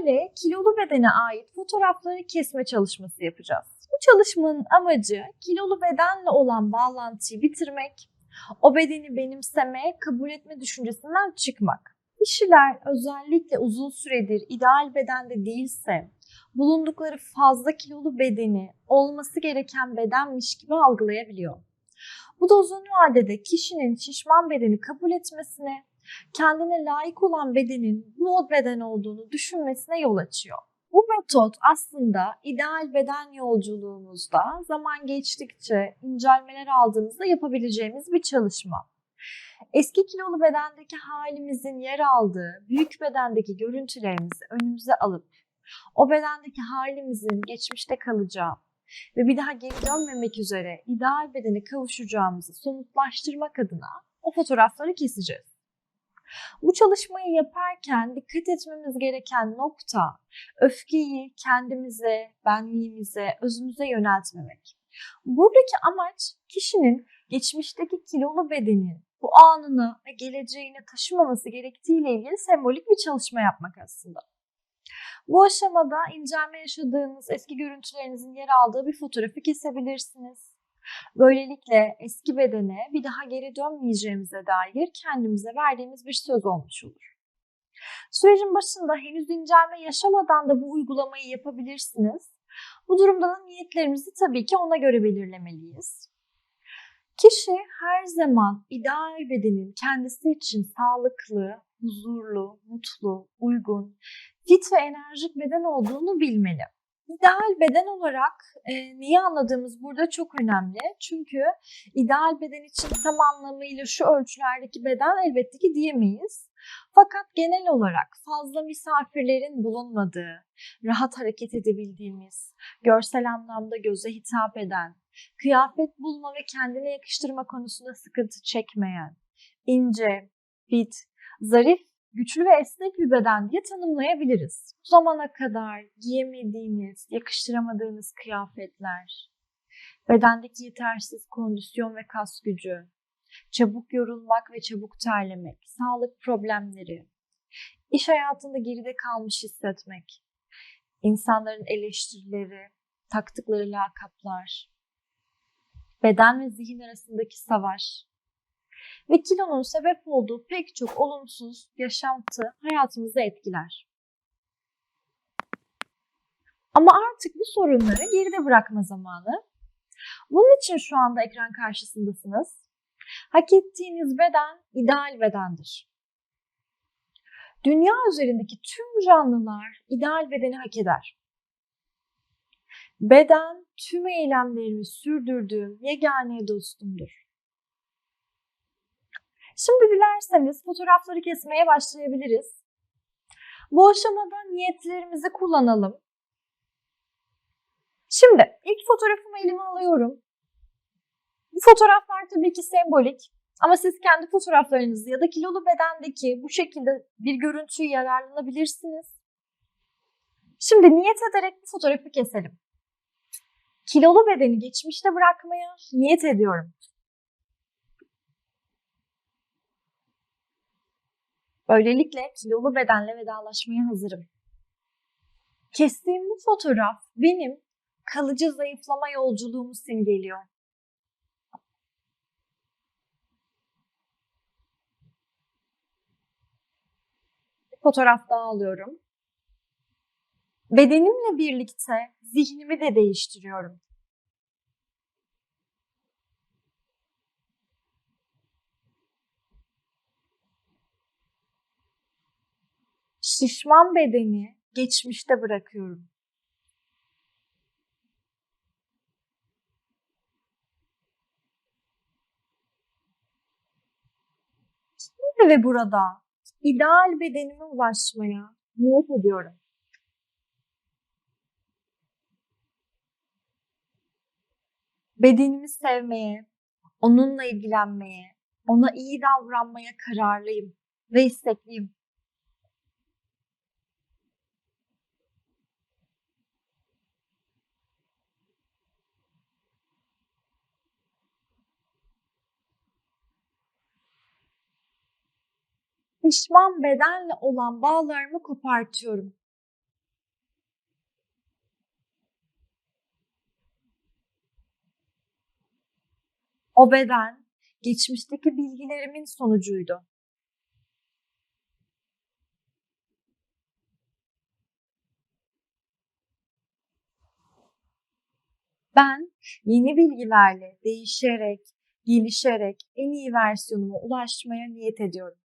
sizlerle kilolu bedene ait fotoğrafları kesme çalışması yapacağız. Bu çalışmanın amacı kilolu bedenle olan bağlantıyı bitirmek, o bedeni benimseme, kabul etme düşüncesinden çıkmak. Kişiler özellikle uzun süredir ideal bedende değilse, bulundukları fazla kilolu bedeni olması gereken bedenmiş gibi algılayabiliyor. Bu da uzun vadede kişinin şişman bedeni kabul etmesine, kendine layık olan bedenin bu beden olduğunu düşünmesine yol açıyor. Bu metot aslında ideal beden yolculuğumuzda zaman geçtikçe incelmeler aldığımızda yapabileceğimiz bir çalışma. Eski kilolu bedendeki halimizin yer aldığı büyük bedendeki görüntülerimizi önümüze alıp o bedendeki halimizin geçmişte kalacağı ve bir daha geri dönmemek üzere ideal bedene kavuşacağımızı somutlaştırmak adına o fotoğrafları keseceğiz. Bu çalışmayı yaparken dikkat etmemiz gereken nokta öfkeyi kendimize, benliğimize, özümüze yöneltmemek. Buradaki amaç kişinin geçmişteki kilolu bedeni bu anını ve geleceğini taşımaması gerektiğiyle ilgili sembolik bir çalışma yapmak aslında. Bu aşamada incelme yaşadığınız eski görüntülerinizin yer aldığı bir fotoğrafı kesebilirsiniz. Böylelikle eski bedene bir daha geri dönmeyeceğimize dair kendimize verdiğimiz bir söz olmuş olur. Sürecin başında henüz incelme yaşamadan da bu uygulamayı yapabilirsiniz. Bu durumda da niyetlerimizi tabii ki ona göre belirlemeliyiz. Kişi her zaman ideal bedenin kendisi için sağlıklı, huzurlu, mutlu, uygun, fit ve enerjik beden olduğunu bilmeli. İdeal beden olarak e, neyi anladığımız burada çok önemli. Çünkü ideal beden için tam anlamıyla şu ölçülerdeki beden elbette ki diyemeyiz. Fakat genel olarak fazla misafirlerin bulunmadığı, rahat hareket edebildiğimiz, görsel anlamda göze hitap eden, kıyafet bulma ve kendine yakıştırma konusunda sıkıntı çekmeyen, ince, fit, zarif güçlü ve esnek bir beden diye tanımlayabiliriz. Bu zamana kadar giyemediğiniz, yakıştıramadığınız kıyafetler, bedendeki yetersiz kondisyon ve kas gücü, çabuk yorulmak ve çabuk terlemek, sağlık problemleri, iş hayatında geride kalmış hissetmek, insanların eleştirileri, taktıkları lakaplar, beden ve zihin arasındaki savaş, ve kilonun sebep olduğu pek çok olumsuz yaşantı hayatımızı etkiler. Ama artık bu sorunları geride bırakma zamanı. Bunun için şu anda ekran karşısındasınız. Hak ettiğiniz beden ideal bedendir. Dünya üzerindeki tüm canlılar ideal bedeni hak eder. Beden tüm eylemlerimi sürdürdüğüm yegane dostumdur. Şimdi dilerseniz fotoğrafları kesmeye başlayabiliriz. Bu aşamada niyetlerimizi kullanalım. Şimdi ilk fotoğrafımı elime alıyorum. Bu fotoğraflar tabii ki sembolik ama siz kendi fotoğraflarınızı ya da kilolu bedendeki bu şekilde bir görüntüyü yararlanabilirsiniz. Şimdi niyet ederek bu fotoğrafı keselim. Kilolu bedeni geçmişte bırakmaya niyet ediyorum. Böylelikle kilolu bedenle vedalaşmaya hazırım. Kestiğim bu fotoğraf benim kalıcı zayıflama yolculuğumu simgeliyor. Fotoğraf daha alıyorum. Bedenimle birlikte zihnimi de değiştiriyorum. Şişman bedeni geçmişte bırakıyorum. Şimdi ve burada ideal bedenime ulaşmaya niyet ediyorum. Bedenimi sevmeye, onunla ilgilenmeye, ona iyi davranmaya kararlıyım ve istekliyim. pişman bedenle olan bağlarımı kopartıyorum. O beden geçmişteki bilgilerimin sonucuydu. Ben yeni bilgilerle değişerek, gelişerek en iyi versiyonuma ulaşmaya niyet ediyorum.